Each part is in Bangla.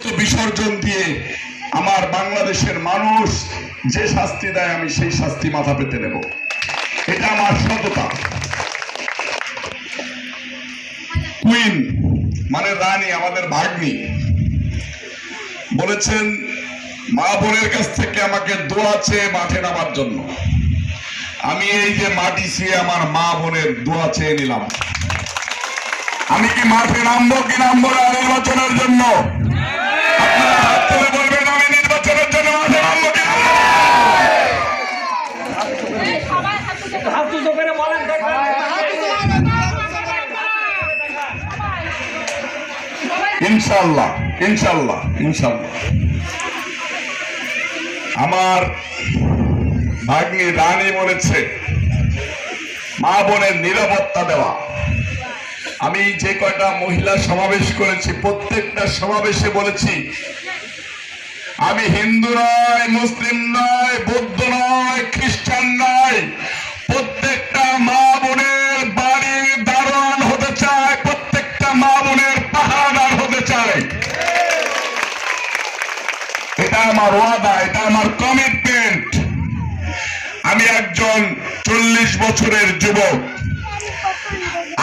বিসর্জন দিয়ে আমার বাংলাদেশের মানুষ যে শাস্তি দেয়, আমি সেই শাস্তি মাথা পেতে নেব। এটা আমার সততা। কুইন মানে রানী, আমাদের ভাগ্নি, বলেছেন, মা বোনের কাছ থেকে আমাকে দোয়া চেয়ে মাঠে নামার জন্য। আমি এই যে মাটি ছুঁয়ে আমার মা বোনের দোয়া চেয়ে নিলাম। আমি কি মাঠে নামবো কি নামবো না নির্বাচনের জন্য? ইনশাল্লাহ ইনশাল্লাহ ইনশাল্লাহ আমার ভাগ্নি রানী বলেছে, মা বোনের নিরাপত্তা দেওয়া। আমি যে কয়টা মহিলা সমাবেশ করেছি, প্রত্যেকটা সমাবেশে বলেছি, আমি হিন্দু নয়, মুসলিম নয়, বৌদ্ধ নয় আমার ওয়াদা, এটা আমার কমিটমেন্ট আমি একজন চল্লিশ বছরের যুবক।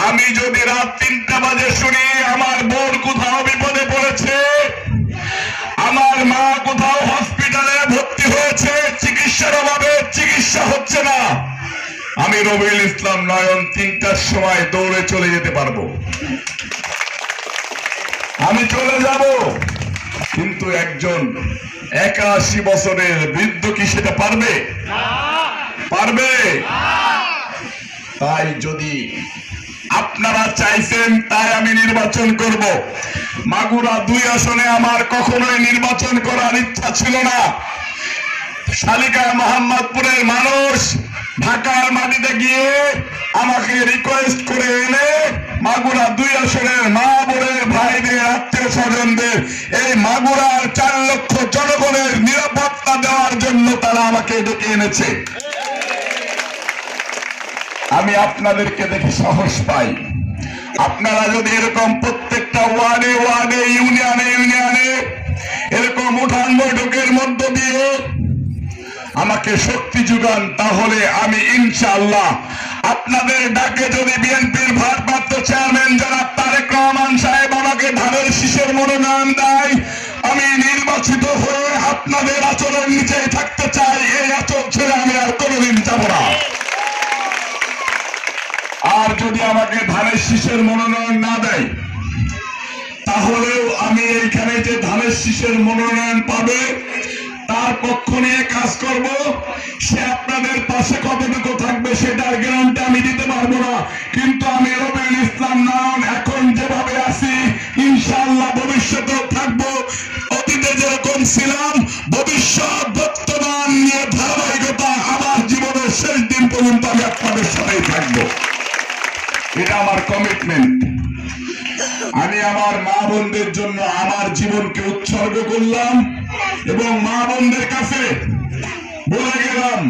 আমি যদি রাত তিনটা বাজে শুনি, আমার বোন কোথাও বিপদে পড়েছে? আমার মা কোথাও হসপিটালে ভর্তি হয়েছে? চিকিৎসার অভাবে চিকিৎসা হচ্ছে না। আমি রবিউল ইসলাম নয়ন তিনটার সময় দৌড়ে চলে যেতে পারব। আমি চলে যাব। কিন্তু একজন একাশি বছরের বৃদ্ধ কি সেটা পারবে? পারবে? তাই যদি আপনারা চাইছেন, তাই আমি নির্বাচন করব। মাগুরা দুই আসনে আমার কখনোই নির্বাচন করার ইচ্ছা ছিল না। শালিকা মোহাম্মদপুরের মানুষ ঢাকার মাটিতে গিয়ে আমাকে রিকোয়েস্ট করে এনে মাগুরা দুই আসনের মা আমাকে ডেকে এনেছে। আমি আপনাদেরকে দেখে সাহস পাই। আপনারা যদি এরকম প্রত্যেকটা ওয়ার্ডে ওয়ার্ডে ইউনিয়নে ইউনিয়নে এরকম উঠান বৈঠকের মধ্য দিয়ে আমাকে শক্তি যোগান, তাহলে আমি ইনশাআল্লাহ আপনাদের ডাকে যদি বিএনপির আপনাদের আচরণ নিচে থাকতে চাই, এই আচরণ ছেড়ে আমি আর কোনোদিন যাব না। আর যদি আমাকে ধানের শীষের মনোনয়ন না দেয়, তাহলেও আমি এইখানে যে ধানের শীষের মনোনয়ন পাবে, তার পক্ষ নিয়ে কাজ করব, সে আপনাদের পাশে কতটুকু পর্যন্ত আপনাদের সাথেই থাকব। এটা আমার কমিটমেন্ট আমি আমার মা বোনদের জন্য আমার জীবনকে উৎসর্গ করলাম এবং মা বোনদের কাছে বলে গেলাম,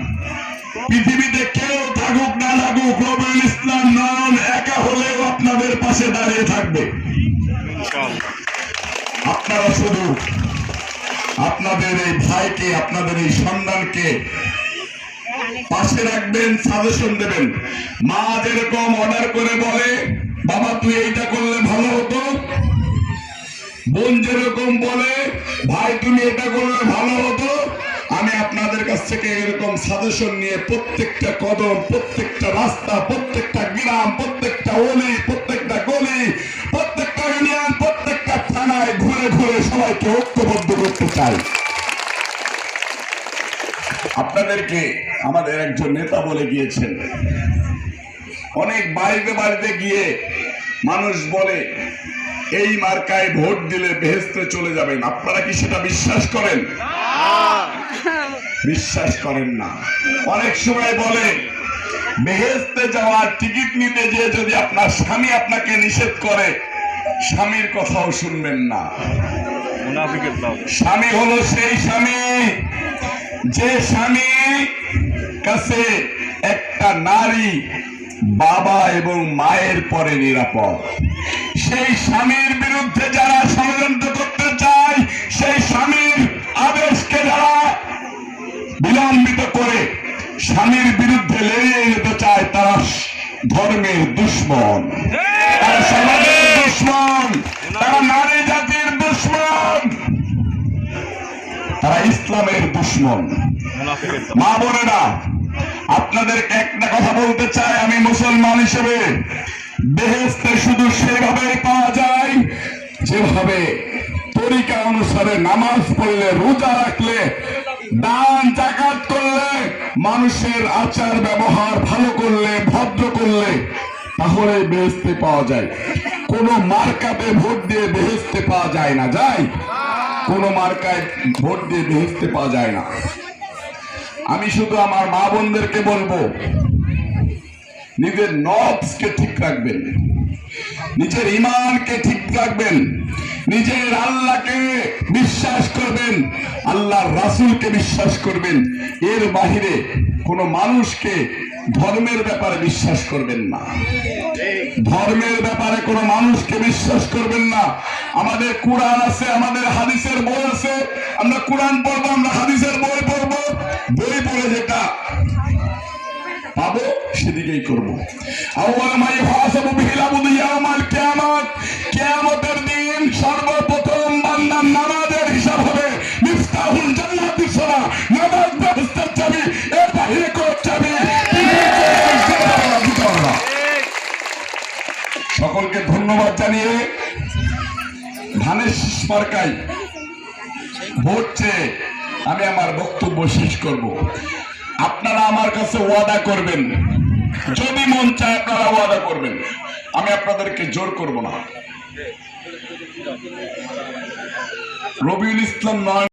পৃথিবীতে কেউ থাকুক না থাকুক, রবিউল ইসলাম নয়ন একা হলেও আপনাদের পাশে দাঁড়িয়ে থাকবে। আপনারা শুধু আপনাদের এই ভাইকে, আপনাদের এই সন্তানকে পাশে রাখবেন সাজেশন দেবেন। মা যেরকম অর্ডার করে বলে, বাবা, তুই এইটা করলে ভালো হতো। বোন যেরকম বলে, ভাই, তুমি এটা করলে ভালো হতো। আমি আপনাদের কাছ থেকে এরকম সাজেশন নিয়ে প্রত্যেকটা কদম, প্রত্যেকটা রাস্তা, প্রত্যেকটা গ্রাম, প্রত্যেকটা অলি, প্রত্যেকটা গলি, প্রত্যেকটা ইউনিয়ন, প্রত্যেকটা থানায় ঘুরে ঘুরে সবাইকে ঐক্যবদ্ধ করতে চাই। আপনাদেরকে আমাদের একজন নেতা বলে গিয়েছেন। অনেক বাড়িতে বাড়িতে গিয়ে মানুষ বলে এই মার্কায় ভোট দিলে বেহেস্তে চলে যাবেন। আপনারা কি সেটা বিশ্বাস করেন? বিশ্বাস করেন না। অনেক সময় বলে বেহেস্তে যাওয়ার টিকিট নিতে যে যদি আপনার স্বামী আপনাকে নিষেধ করে স্বামীর কথাও শুনবেন না। স্বামী হলো সেই স্বামী। যে স্বামী কাছে একটা নারী বাবা এবং মায়ের পরে নিরাপদ। সেই স্বামীর বিরুদ্ধে যারা ষড়যন্ত্র করতে চায়, সেই স্বামীর আদেশকে যারা বিলম্বিত করে স্বামীর বিরুদ্ধে লেগে যেতে চায়, তারা ধর্মের দুশ্মন। তারা সমাজের দুশ্মন। তারা নারী জাতির দুশ্মন। তারা ইসলামের দুশ্মন। মা বোনেরা আপনাদেরকে একটা কথা বলতে চাই আমি মুসলমান হিসেবে। বেহেস্তে শুধু সেভাবেই পাওয়া যায়, যেভাবে তরিকা অনুসারে নামাজ পড়লে, রোজা রাখলে, দান জাকাত করলে, মানুষের আচার ব্যবহার ভালো করলে, ভদ্র করলে, তাহলে বেহেস্তে পাওয়া যায়। কোন মার্কাতে ভোট দিয়ে বেহেস্তে পাওয়া যায় না। যায় কোন মার্কায় ভোট দিয়ে বেহেস্তে পাওয়া যায় না। আমি শুধু আমার মা বোনদেরকে বলব, নিজের নবসকে ঠিক রাখবেন, নিজের ইমানকে ঠিক রাখবেন, নিজের আল্লাহকে বিশ্বাস করবেন, আল্লাহর রাসূলকে বিশ্বাস করবেন, এর বাহিরে কোনো মানুষকে ধর্মের ব্যাপারে বিশ্বাস করবেন না। ধর্মের ব্যাপারে কোনো মানুষকে বিশ্বাস করবেন না। আমাদের কোরআন আছে, আমাদের হাদিসের বই আছে। আমরা কোরআন পড়ব, আমরা হাদিসের বই পড়ব। বই পড়ে যেটা পাবো, সেদিকেই করব। আউয়াল মাই ভাষা বিহিল আবদু ইয়াউমাল কিয়ামত। সকলকে ধন্যবাদ জানিয়ে ধানের শীষ মার্কাই ভোট আমি আমার বক্তব্য শেষ করব। আপনারা আমার কাছে ওয়াদা করবেন। যদি মন চায় আপনারা ওয়াদা করবেন। আমি আপনাদেরকে জোর করব না। রবিউল ইসলাম নয়